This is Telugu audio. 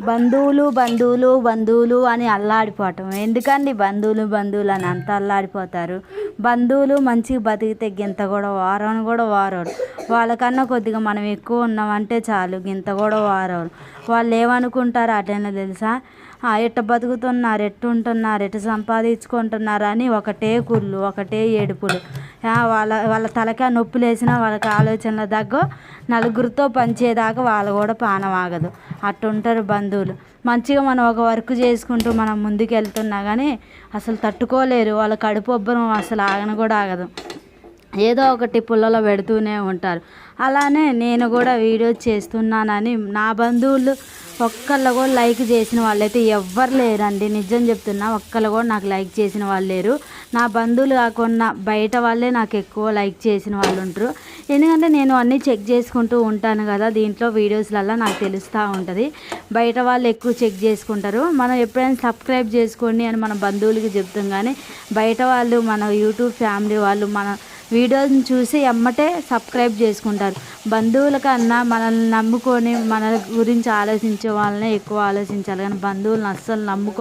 బంధువులు బంధువులు బంధువులు అని అల్లాడిపోవటం. ఎందుకండి బంధువులు బంధువులు అని అంత అల్లాడిపోతారు? బంధువులు మంచిగా బతికితే గింత కూడా వారని కూడా వారరు. వాళ్ళకన్నా కొద్దిగా మనం ఎక్కువ ఉన్నామంటే చాలు గింత కూడా వారరు. వాళ్ళు ఏమనుకుంటారు అటైనా తెలుసా? ఎట్ట బతుకుతున్నారు ఎట్టు ఉంటున్నారు ఎట్ట సంపాదించుకుంటున్నారు అని ఒకటే కుళ్ళు ఒకటే ఏడుపులు. వాళ్ళ వాళ్ళ తలకాయ నొప్పులు వేసినా వాళ్ళకి ఆలోచనల దగ్గ నలుగురితో పంచేదాకా వాళ్ళు కూడా పానం ఆగదు అట్టుంటారు బంధువులు. మంచిగా మనం ఒక వర్క్ చేసుకుంటూ మనం ముందుకు వెళ్తున్నా కానీ అసలు తట్టుకోలేరు. వాళ్ళ కడుపు ఉబ్బరం అసలు ఆగను కూడా ఆగదు. ఏదో ఒకటి పుల్లలో పెడుతూనే ఉంటారు. అలానే నేను కూడా వీడియోస్ చేస్తున్నానని నా బంధువులు ఒక్కళ్ళు కూడా లైక్ చేసిన వాళ్ళైతే ఎవ్వరు లేరండి. నిజం చెప్తున్నా ఒక్కళ్ళు కూడా నాకు లైక్ చేసిన వాళ్ళు లేరు. నా బంధువులు కాకుండా బయట వాళ్ళే నాకు ఎక్కువ లైక్ చేసిన వాళ్ళు ఉంటారు. ఎందుకంటే నేను అన్నీ చెక్ చేసుకుంటూ ఉంటాను కదా దీంట్లో వీడియోస్లల్లో నాకు తెలుస్తూ ఉంటుంది. బయట వాళ్ళు ఎక్కువ చెక్ చేసుకుంటారు. మనం ఎప్పుడైనా సబ్స్క్రైబ్ చేసుకోండి అని మన బంధువులకి చెప్తాం కానీ బయట వాళ్ళు మన యూట్యూబ్ ఫ్యామిలీ వాళ్ళు మన వీడియోని చూసి ఎమ్మటే సబ్స్క్రైబ్ చేసుకుంటారు. బంధువుల కన్నా మనల్ని నమ్ముకొని మన గురించి ఆలోచించే వాళ్ళనే ఎక్కువ ఆలోచించాలి. కానీ బంధువులను అస్సలు నమ్ముకో